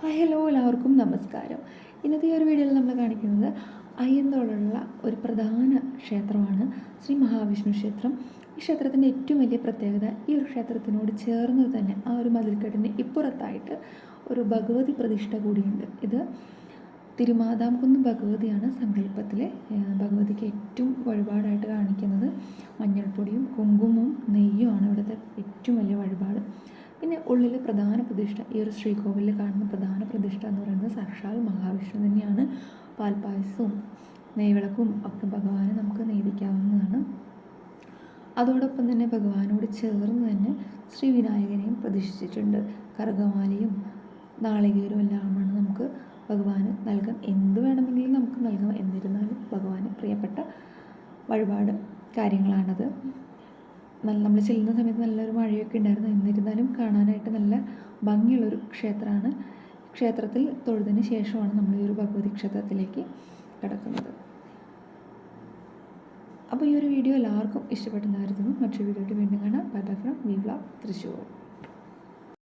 Hi hello എല്ലാവർക്കും നമസ്കാരം. ഇന്നത്തെ ഒരു വീഡിയോയിൽ നമ്മൾ കാണിക്കുന്നത് അയ്യന്തോളുള്ള ഒരു പ്രധാന ക്ഷേത്രമാണ് ശ്രീ മഹാവിഷ്ണു ക്ഷേത്രം. ഈ ക്ഷേത്രത്തിന്റെ ഏറ്റവും വലിയ പ്രത്യേകത ഈ ഒരു ക്ഷേത്രത്തിനോട് ചേർന്ന് തന്നെ ആ ഒരു മതിൽക്കെട്ടിന്റെ ഇപ്പുറത്തായിട്ട് ഒരു ഭഗവതി പ്രതിഷ്ഠ കൂടിയുണ്ട്. ഇത് തിരുമാതാംകുന്ന് ഭഗവതിയാണ് സങ്കല്പത്തിലെ ഭഗവതിക്ക് ഏറ്റവും വഴിപാടായിട്ട് കാണിക്കുന്നത്. മഞ്ഞൾപ്പൊടിയും കുങ്കുമവും നെയ്യുമാണ് ഇവിടുത്തെ ഏറ്റവും വലിയ വഴിപാട്. ഉള്ളിൽ പ്രധാന പ്രതിഷ്ഠ ഈ ഒരു ശ്രീകോവിലിൽ കാണുന്ന പ്രധാന പ്രതിഷ്ഠ എന്ന് പറയുന്നത് സാക്ഷാൽ മഹാവിഷ്ണു തന്നെയാണ്. പാൽപ്പായസവും നെയ്വിളക്കും ഒക്കെ ഭഗവാനെ നമുക്ക് നേദിക്കാവുന്നതാണ് അതോടൊപ്പം തന്നെ ഭഗവാനോട് ചേർന്ന് തന്നെ ശ്രീ വിനായകനെയും പ്രതിഷ്ഠിച്ചിട്ടുണ്ട്. കറുകമാലയും നാളികേരവും എല്ലാമാണ് നമുക്ക് ഭഗവാന് നൽകാം എന്ത് വേണമെങ്കിലും നമുക്ക് നൽകാം. എന്നിരുന്നാലും ഭഗവാന് പ്രിയപ്പെട്ട വഴിപാട് കാര്യങ്ങളാണത്. നല്ല നമ്മൾ ചെല്ലുന്ന സമയത്ത് നല്ലൊരു മഴയൊക്കെ ഉണ്ടായിരുന്നു. എന്നിരുന്നാലും കാണാനായിട്ട് നല്ല ഭംഗിയുള്ളൊരു ക്ഷേത്രമാണ്. ക്ഷേത്രത്തിൽ തൊഴുതിന് ശേഷമാണ് നമ്മൾ ഈ ഒരു ഭഗവതി ക്ഷേത്രത്തിലേക്ക് കിടക്കുന്നത്. അപ്പോൾ ഈ ഒരു വീഡിയോ എല്ലാവർക്കും ഇഷ്ടപ്പെട്ടെന്നായിരുന്നു മറ്റൊരു വീഡിയോയിട്ട് വീണ്ടും കാണാം. Bye bye from V vlog Thrissur